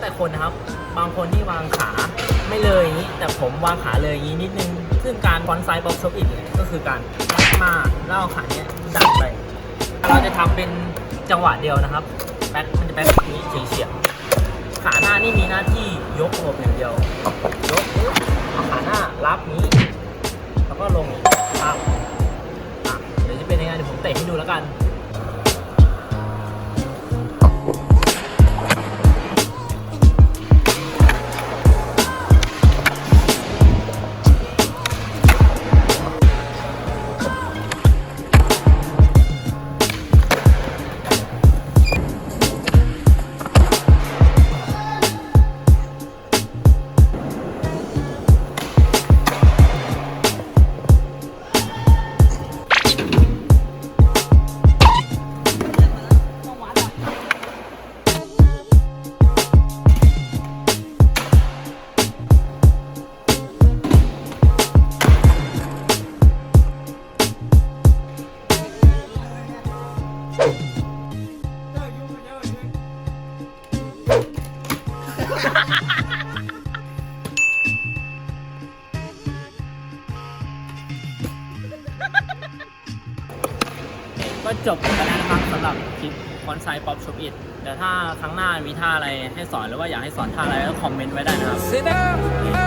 แต่คนนะครับ บางคนที่วางขาไม่เลยอย่างนี้แต่ผมวางขาเลยอย่างนี้นิดนึง ซึ่งการฟอนไซด์บ็อกช็อปอินก็คือการแบ็คมาแล้วเอาขาเนี้ยดันไป เราจะทำเป็นจังหวะเดียวนะครับแบ็คมันจะแบ็คแบบนี้เฉียงๆขาหน้านี่มีหน้าที่ยกหลบอย่างเดียวยกเอาขาหน้ารับนี้ แล้วก็ลงครับอะเดี๋ยวจะเป็นยังไงเดี๋ยวผมเตะให้ดูแล้วกัน ก็จบกันแล้วนะครับสำหรับคลิปคอนไซป๊อปช็อปอิดเดี๋ยวถ้าครั้งหน้ามีท่าอะไรให้สอนหรือว่าอยากให้สอนท่าอะไรก็คอมเมนต์ไว้ได้นะครับ